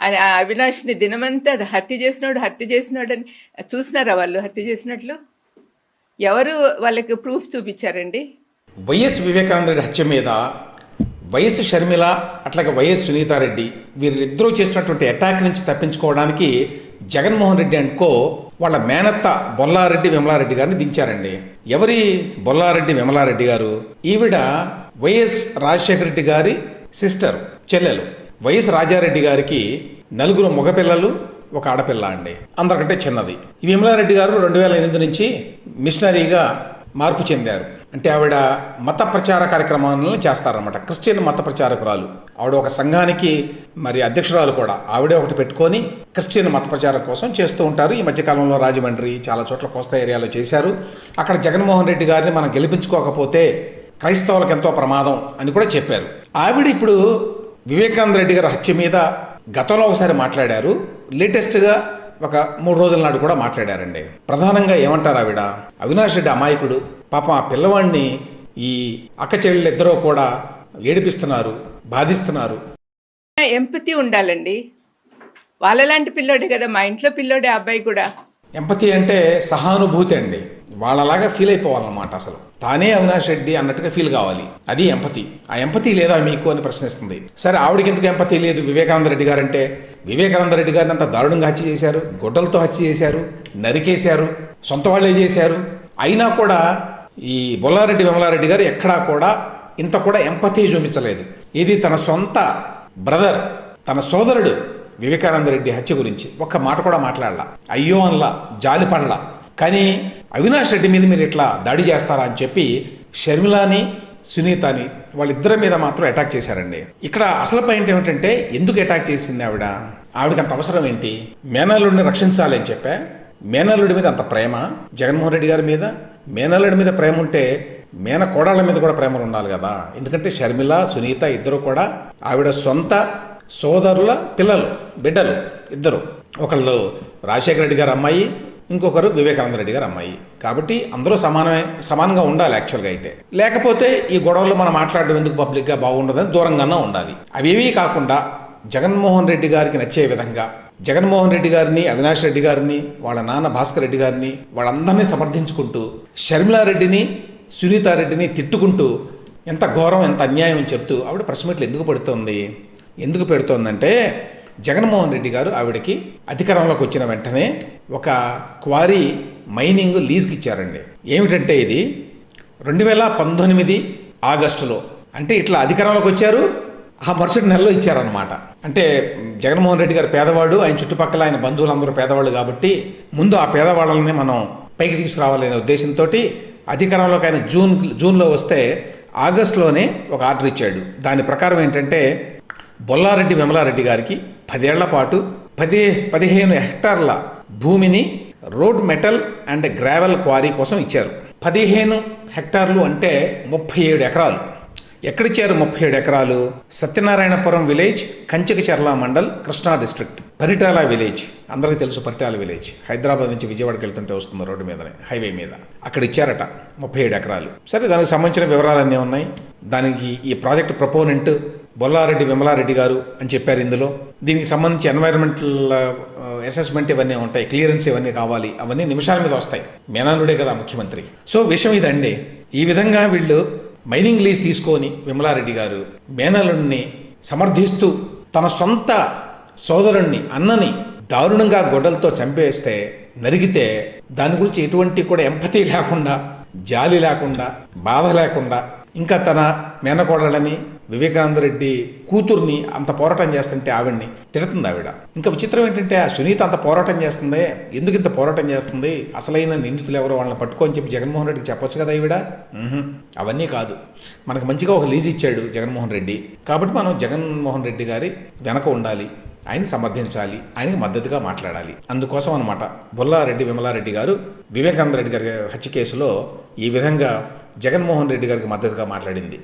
ఆ- అవినాష్ని దినమంతా అది హత్య చేసినాడు హత్య చేసినాడు అని చూసినారా వాళ్ళు హత్య చేసినట్లు? ఎవరు వాళ్ళకి ప్రూఫ్ చూపించారండి? వైఎస్ వివేకానంద రెడ్డి హత్య మీద వైఎస్ షర్మిల అట్లాగే వైఎస్ సునీతారెడ్డి వీరిద్దరూ చేసినటువంటి అటాక్ నుంచి తప్పించుకోవడానికి జగన్మోహన్ రెడ్డి అండ్ కో వాళ్ళ మేనత్త బొల్లారెడ్డి విమలారెడ్డి గారిని దించారండి. ఎవరి బొల్లారెడ్డి విమలారెడ్డి గారు? ఈవిడ వైఎస్ రాజశేఖర రెడ్డి గారి సిస్టర్ చెల్లెలు. వైఎస్ రాజారెడ్డి గారికి నలుగురు మగపిల్లలు ఒక ఆడపిల్ల అండి. అందరికంటే చిన్నది. విమలారెడ్డి గారు రెండు వేల ఎనిమిది నుంచి మిషనరీగా మార్పు చెందారు. అంటే ఆవిడ మత ప్రచార కార్యక్రమాలను చేస్తారన్నమాట. క్రిస్టియన్ మత ప్రచారకురాలు. ఆవిడ ఒక సంఘానికి మరి అధ్యక్షురాలు కూడా. ఆవిడే ఒకటి పెట్టుకొని క్రిస్టియన్ మత ప్రచారం కోసం చేస్తూ ఉంటారు. ఈ మధ్యకాలంలో రాజమండ్రి చాలా చోట్ల కోస్తా ఏరియాలో చేశారు. అక్కడ జగన్మోహన్ రెడ్డి గారిని మనం గెలిపించుకోకపోతే క్రైస్తవులకు ఎంతో ప్రమాదం అని కూడా చెప్పారు. ఆవిడ ఇప్పుడు వివేకానంద రెడ్డి గారి హత్య మీద గతంలో ఒకసారి మాట్లాడారు. లేటెస్ట్గా ఒక మూడు రోజుల నాడు కూడా మాట్లాడారండి. ప్రధానంగా ఏమంటారు ఆవిడ? అవినాష్ రెడ్డి అమాయకుడు. పాపం ఆ పిల్లవాడిని ఈ అక్క చెల్లెళ్ళిద్దరూ కూడా ఏడిపిస్తున్నారు బాధిస్తున్నారు. ఎంపతి ఉండాలండి. వాళ్ళలాంటి పిల్లోడే కదా మా ఇంట్లో పిల్లోడే ఆ అబ్బాయి కూడా. ఎంపతి అంటే సహానుభూతి అండి. వాళ్ళలాగా ఫీల్ అయిపోవాలన్నమాట అసలు. తానే అవినాష్ రెడ్డి అన్నట్టుగా ఫీల్ కావాలి. అది ఎంపతి ఆ ఎంపతి లేదా మీకు అని ప్రశ్నిస్తుంది. సరే ఆవిడకి ఎందుకు ఎంపతి లేదు? వివేకానంద రెడ్డి గారు అంటే వివేకానంద రెడ్డి గారిని అంత దారుణంగా హత్య చేశారు. గొడ్డలతో హత్య చేశారు. నరికేశారు. సొంత వాళ్ళే చేశారు. అయినా కూడా ఈ బొల్లారెడ్డి విమలారెడ్డి గారు ఎక్కడా కూడా ఇంత కూడా ఎంపతి చూపించలేదు. ఇది తన సొంత బ్రదర్ తన సోదరుడు వివేకానంద రెడ్డి హత్య గురించి ఒక్క మాట కూడా మాట్లాడలా. అయ్యో అనలా జాలి పడలా. కానీ అవినాష్ రెడ్డి మీద మీరు ఇట్లా దాడి చేస్తారా అని చెప్పి షర్మిలాని సునీతని వాళ్ళిద్దరి మీద మాత్రం అటాక్ చేశారండి. ఇక్కడ అసలు పాయింట్ ఏమిటంటే ఎందుకు అటాక్ చేసింది ఆవిడ? ఆవిడకి అంత అవసరం ఏంటి? మేనల్లుడిని రక్షించాలి అని చెప్పా? మేనల్లుడి మీద అంత ప్రేమ? జగన్మోహన్ రెడ్డి గారి మీద? మేనల్లుడి మీద ప్రేమ ఉంటే మేన కోడాళ్ళ మీద కూడా ప్రేమలు ఉండాలి కదా. ఎందుకంటే షర్మిల సునీత ఇద్దరు కూడా ఆవిడ సొంత సోదరుల పిల్లలు బిడ్డలు ఇద్దరు. ఒకళ్ళు రాజశేఖర రెడ్డి గారు అమ్మాయి ఇంకొకరు వివేకానంద రెడ్డి గారు అమ్మాయి. కాబట్టి అందరూ సమానమే సమానంగా ఉండాలి యాక్చువల్గా అయితే. లేకపోతే ఈ గొడవలు మనం మాట్లాడడం ఎందుకు పబ్లిక్గా బాగుండదని దూరంగానే ఉండాలి. అవేవీ కాకుండా జగన్మోహన్ రెడ్డి గారికి నచ్చే విధంగా జగన్మోహన్ రెడ్డి గారిని అవినాష్ రెడ్డి గారిని వాళ్ళ నాన్న భాస్కర్ రెడ్డి గారిని వాళ్ళందరినీ సమర్థించుకుంటూ షర్మిలారెడ్డిని సునీతారెడ్డిని తిట్టుకుంటూ ఎంత ఘోరం ఎంత అన్యాయం అని చెప్తూ ఆవిడ ప్రెస్ మీట్లు ఎందుకు పడుతుంది? ఎందుకు పెడుతోందంటే జగన్మోహన్ రెడ్డి గారు ఆవిడకి అధికారంలోకి వచ్చిన వెంటనే ఒక క్వారీ మైనింగ్ లీజ్కి ఇచ్చారండి. ఏమిటంటే ఇది రెండు వేల పంతొమ్మిది ఆగస్టులో అంటే ఇట్లా అధికారంలోకి వచ్చారు ఆ మరుసటి నెలలో ఇచ్చారనమాట అంటే జగన్మోహన్ రెడ్డి గారు పేదవాడు ఆయన చుట్టుపక్కల ఆయన బంధువులందరూ పేదవాళ్ళు కాబట్టి ముందు ఆ పేదవాళ్ళని మనం పైకి తీసుకురావాలనే ఉద్దేశంతో అధికారంలోకి ఆయన జూన్ జూన్లో వస్తే ఆగస్టులోనే ఒక ఆర్డర్ ఇచ్చాడు. దాని ప్రకారం ఏంటంటే బొల్లారెడ్డి విమలారెడ్డి గారికి పదేళ్ళ పాటు పదే పదిహేను హెక్టార్ల భూమిని road metal and gravel quarry కోసం ఇచ్చారు. పదిహేను హెక్టార్లు అంటే ముప్పై ఏడు ఎకరాలు. ఎక్కడిచ్చారు ముప్పై ఏడు ఎకరాలు? Satyanarayanapuram village Kanchikacherla mandal Krishna district. Paritala village. అందరికీ తెలుసు పరిటాల విలేజ్. హైదరాబాద్ నుంచి విజయవాడకి వెళ్తుంటే వస్తుంది రోడ్డు మీదనే హైవే మీద. అక్కడ ఇచ్చారట ముప్పై ఏడు ఎకరాలు. సరే దానికి సంబంధించిన వివరాలన్నీ ఉన్నాయి. దానికి ఈ ప్రాజెక్ట్ ప్రపోనెంట్ బొల్లారెడ్డి విమలారెడ్డి గారు అని చెప్పారు ఇందులో. దీనికి సంబంధించి ఎన్వైరన్మెంటల్ అసెస్మెంట్ uh, ఇవన్నీ ఉంటాయి క్లియరెన్స్ ఇవన్నీ కావాలి అవన్నీ నిమిషాల మీద వస్తాయి. మేనానుడే కదా ముఖ్యమంత్రి. సో విషయం ఇదండి. ఈ విధంగా వీళ్ళు మైనింగ్ లీజ్ తీసుకొని విమలారెడ్డి గారు మేనలుణ్ణి సమర్థిస్తూ తన సొంత సోదరుణ్ణి అన్నని దారుణంగా గొడ్డలతో చంపేస్తే నరిగితే దాని గురించి ఎటువంటి కూడా ఎంపతి లేకుండా జాలి లేకుండా బాధ లేకుండా ఇంకా తన మేనకోడలని వివేకానంద రెడ్డి కూతుర్ని అంత పోరాటం చేస్తుంటే ఆవిడ్ని తిడుతుంది ఆవిడ. ఇంకా విచిత్రం ఏంటంటే ఆ సునీత అంత పోరాటం చేస్తుంది? ఎందుకు ఇంత పోరాటం చేస్తుంది? అసలైన నిందితులు ఎవరో వాళ్ళని పట్టుకొని చెప్పి జగన్మోహన్ రెడ్డికి చెప్పొచ్చు కదా ఈవిడ? అవన్నీ కాదు. మనకు మంచిగా ఒక లీజ్ ఇచ్చాడు జగన్మోహన్ రెడ్డి. కాబట్టి మనం జగన్మోహన్ రెడ్డి గారి వెనక ఉండాలి. ఆయన సమర్థించాలి. ఆయనకి మద్దతుగా మాట్లాడాలి. అందుకోసం అనమాట బుల్లారెడ్డి విమలారెడ్డి గారు వివేకానంద రెడ్డి గారి హత్య కేసులో ఈ విధంగా జగన్మోహన్ రెడ్డి గారికి మద్దతుగా మాట్లాడింది.